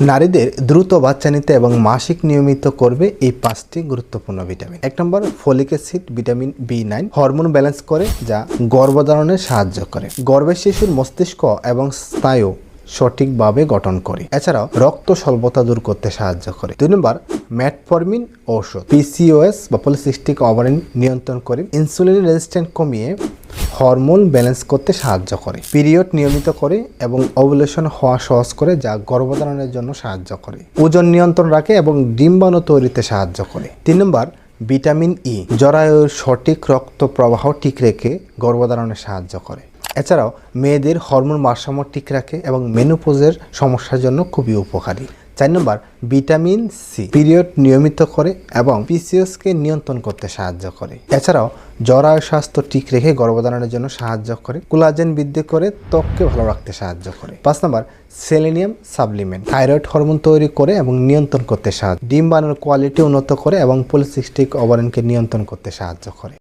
নারীদের দ্রুত বাচ্চা নিতে এবং মাসিক নিয়মিত করবে এই পাঁচটি গুরুত্বপূর্ণ ভিটামিন। এক নম্বর folic acid, vitamin B nine hormone balance করে, যা গর্ভধারণে সাহায্য করে। গর্ভের শিশুর মস্তিষ্ক এবং স্নায়ু সঠিকভাবে গঠন করে। এছাড়াও, রক্ত স্বল্পতা দূর করতে সাহায্য করে। দুই নম্বর ম্যাটফরমিন ঔষধ পিসিওএস বা পলিসিস্টিক ওভারিন নিয়ন্ত্রণ করে। ইনসুলিন রেজিস্ট্যান্ট কমিয়ে হরমোন ব্যালেন্স করতে সাহায্য করে, পিরিয়ড নিয়মিত করে এবং ওভুলেশন হওয়া সহজ করে যা গর্ভধারণের জন্য সাহায্য করে। ওজন নিয়ন্ত্রণ রাখে এবং ডিম্বাণু তৈরিতে সাহায্য করে। তিন নম্বর, ভিটামিন ই জরায়ুর সঠিক রক্ত প্রবাহ ঠিক রেখে গর্ভধারণে সাহায্য করে। এছাড়াও, মেয়েদের হরমোন ভারসাম্য ঠিক রাখে এবং মেনোপোজের সমস্যার জন্য খুবই উপকারী। চার নম্বর, ভিটামিন সি পিরিয়ড নিয়মিত করে এবং পিসিএসকে নিয়ন্ত্রণ করতে সাহায্য করে। এছাড়াও, জরায়ু স্বাস্থ্য ঠিক রেখে গর্ভধারণের জন্য সাহায্য করে, কোলাজেন বৃদ্ধি করে ত্বককে ভালো রাখতে সাহায্য করে। পাঁচ নম্বর, সেলেনিয়াম সাবলিমেন্ট থাইরয়েড হরমোন তৈরি করে এবং নিয়ন্ত্রণ করতে সাহায্য, ডিম বানানোর কোয়ালিটি উন্নত করে এবং পলিসিস্টিক ওভারেনকে নিয়ন্ত্রণ করতে সাহায্য করে।